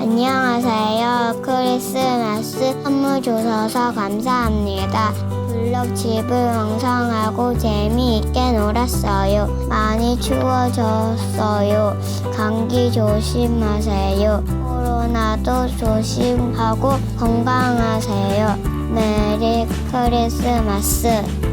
안녕하세요. 크리스마스 선물 주셔서 감사합니다. 블록 집을 왕성하고 재미있게 놀았어요. 많이 추워졌어요. 감기 조심하세요. 코로나도 조심하고 건강하세요. 메리 크리스마스.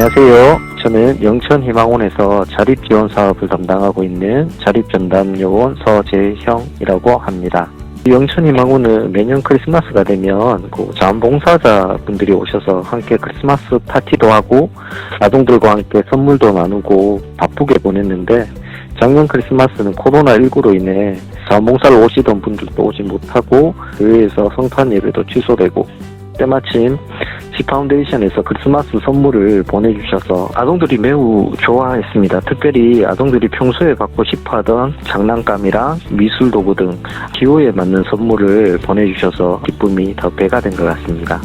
안녕하세요. 저는 영천희망원에서 자립지원 사업을 담당하고 있는 자립전담요원 서재형이라고 합니다. 영천희망원은 매년 크리스마스가 되면 그 자원봉사자분들이 오셔서 함께 크리스마스 파티도 하고 아동들과 함께 선물도 나누고 바쁘게 보냈는데 작년 크리스마스는 코로나19로 인해 자원봉사를 오시던 분들도 오지 못하고 교회에서 성탄 예배도 취소되고 때마침 시 파운데이션에서 크리스마스 선물을 보내주셔서 아동들이 매우 좋아했습니다. 특별히 아동들이 평소에 받고 싶어하던 장난감이랑 미술 도구 등 기호에 맞는 선물을 보내주셔서 기쁨이 더 배가 된 것 같습니다.